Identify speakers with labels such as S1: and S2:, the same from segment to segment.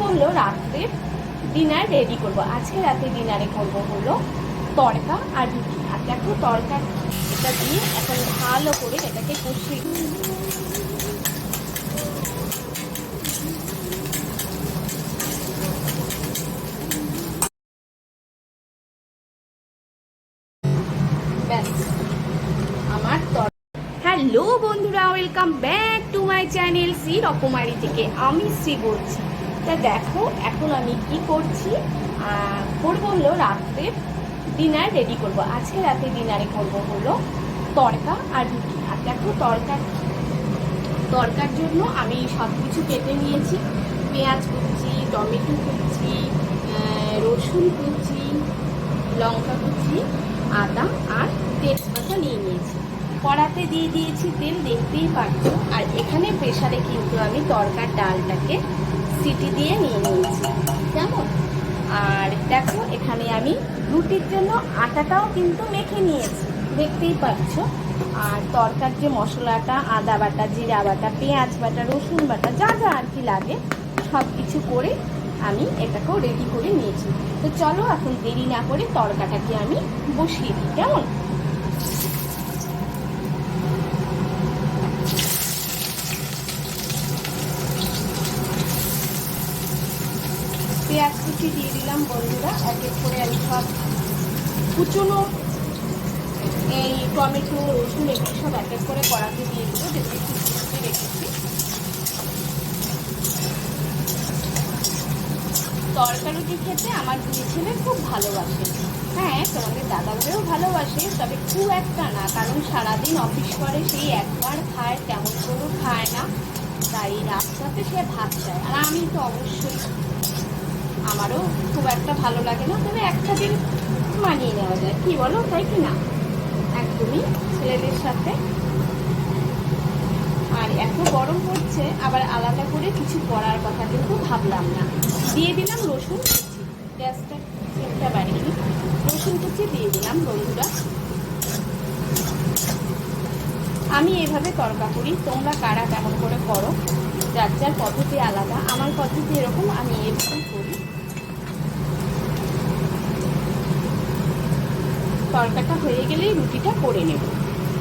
S1: হলো রাত্রে dinner ready করব। আজকে রাতে ডিনারে করব হলো তরকা আর রুটি। আর দেখো তড়কা এটা দিয়ে এখন ভালো করে এটাকে কষিয়ে আমার হ্যালো বন্ধুরা welcome back to my channel C রকমারি থেকে আমি শ্রী বলছি। তা দেখো, এখন আমি কি করছি? করব হলো রাত্রে ডিনার রেডি করব। আজকে রাতে ডিনারে করব হলো তড়কা আর রুটি। আর দেখো তড়কা তরকার জন্য আমি সব কিছু কেটে নিয়েছি। পেঁয়াজ কুচি, টমেটো কুচি রসুন কুচি, লঙ্কা কুচি, আদা আর তেজপাতা নিয়ে নিয়েছি। কড়াতে দিয়ে দিয়েছি তেল, দেখতেই পাচ্ছ। আর এখানে প্রেশারে কিন্তু আমি তরকার ডালটাকে সিটি দিয়ে নিয়ে নিয়েছি। কেমন? আর দেখো, এখানে আমি রুটির জন্য আটাটাও কিন্তু মেখে নিয়েছি। দেখতেই পাচ্ছ? আর তরকার যে মশলাটা, আদা বাটা, জিরা বাটা, পেঁয়াজ বাটা, রসুন বাটা, যা যা আর কি লাগে সব কিছু করে আমি এটাকেও রেডি করে নিয়েছি। তো চলো, এখন দেরি না করে তরকাটাকে আমি বসিয়ে দিই। কেমন? পেঁয়াজ কুচি দিয়ে দিলাম বন্ধুরা, এক এক করে আমি সব কুচুনো এই টমেটো, রসুন, এগুলো সব এক এক করে কড়াতে দিয়ে দেবো, যেগুলো কুচি রেখেছি। তরকারিটি খেতে আমার দুই ছেলে খুব ভালোবাসে। হ্যাঁ তোমাদের দাদা ভাইও ভালোবাসে, তবে খুব একটা না, কারণ সারাদিন অফিস করে, সেই একবার খায়, তেমন করেও খায় না। তাই রাস্তাতে সে ভাত চায়, আর আমি তো অবশ্যই আমারও খুব একটা ভালো লাগে না, তবে একটা দিন মানিয়ে নেওয়া যায়। কি বলো, তাই কি না? একদমই ছেলেদের সাথে। আর এত গরম পড়ছে, আবার আলাদা করে কিছু করার কথা কিন্তু ভাবলাম না। দিয়ে দিলাম রসুন কুচি। গ্যাসটা চিন্তা বাড়িয়ে। রসুন কুচি দিয়ে দিলাম বন্ধুরা। আমি এভাবে তরকা করি। তোমরা কারা কেমন করে করো, যার যার পদ্ধতি আলাদা। আমার পদ্ধতি এরকম, আমি এরকম করি। তরকাটা হয়ে গেলেই রুটিটা করে নেব।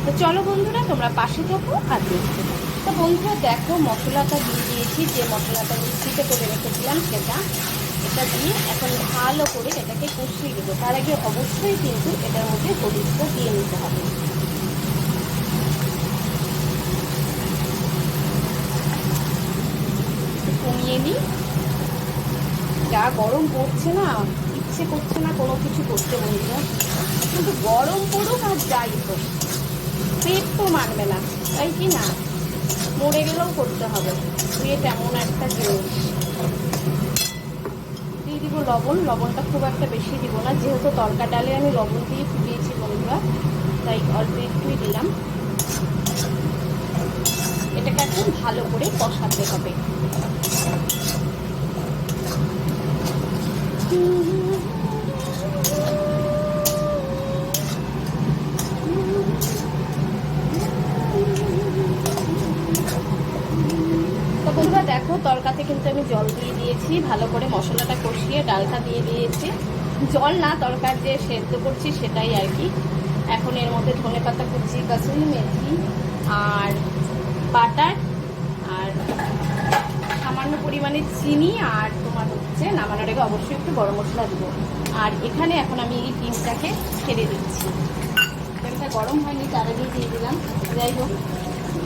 S1: তো চলো বন্ধুরা, তোমরা পাশে থাকো আর দেখতে তো বন্ধুরা, দেখো মশলাটা দিয়ে দিয়েছি, যে মশলাটা মিক্সিতে করে রেখেছিলাম সেটা। এটা দিয়ে এখন ভালো করে এটাকে কষিয়ে দেবো তার আগে অবশ্যই কিন্তু এটার মধ্যে হলুদটা দিয়ে নিতে হবে। কমিয়ে নিই। যা গরম পড়ছে না। ইচ্ছে করছে না, কোনো কিছু করতে বন্ধুরা কিন্তু গরম পড়ুক আর যাই হোক, পেট তো মানবে না, তাই কি না? মরে গেলেও করতে হবে। পেট এমন একটা জিনিস। দিয়ে দিব লবণ, লবণটা খুব একটা বেশি দিব না, যেহেতু তরকা ডালে আমি লবণ দিয়ে ফুটিয়েছি বন্ধুরা, তাই অল্প একটুই দিলাম। এটাকে এখন ভালো করে কষাতে হবে। বন্ধুরা, দেখো, তরকাতে কিন্তু আমি জল দিয়ে দিয়েছি, ভালো করে মশলাটা কষিয়ে ডালটা দিয়ে দিয়েছি। জল না, তরকার যে সেদ্ধ করছি সেটাই আর কি। এখন এর মধ্যে ধনে পাতা কুচি, কাসুরি মেথি আর বাটার আর সামান্য পরিমাণে চিনি আর তোমার হচ্ছে নামানোর আগে অবশ্যই একটু গরম মশলা দেবো। আর এখানে এখন আমি এই ডিমটাকে ছেড়ে দিচ্ছি। ডিমটা গরম হয়নি, তার আগেই দিয়ে দিলাম। যাই হোক।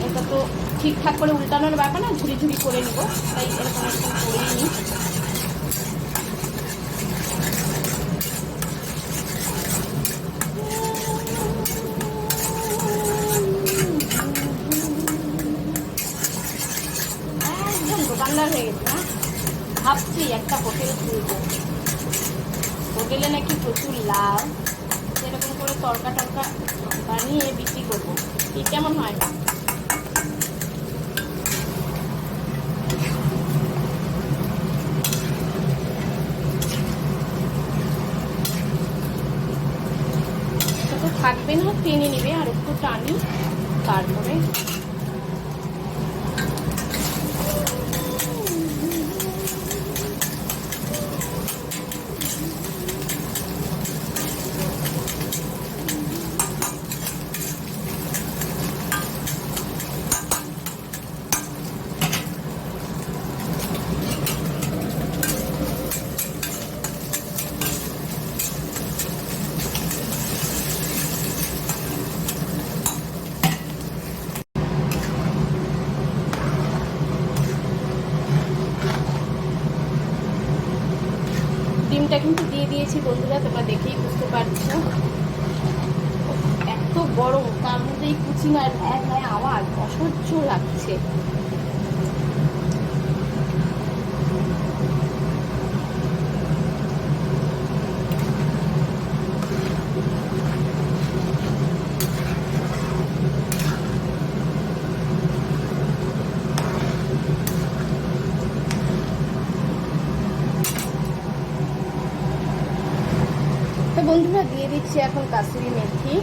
S1: এটা তো ঠিকঠাক করে উল্টানোর ব্যাপার না ঝুড়ি ঝুড়ি করে নিব, তাই এরকম একটু করেই নিই ভাবছি একটা হোটেল খুলবো। হোটেলে নাকি প্রচুর লাভ সেরকম করে তরকা টরকা বানিয়ে বিক্রি করব। কি কেমন হয় এটা তো থাকবে না টেনে নেবে আর একটু টানি তারপরে ডিমটা কিন্তু দিয়ে দিয়েছি বন্ধুরা, তোমরা দেখেই বুঝতে পারছ। এত গরম, তার মধ্যে এই হ্যাঁ ভ্যাঁ আওয়াজ অসহ্য লাগছে। বন্ধুরা দিয়ে দিচ্ছি এখন কাসুরি মেথি।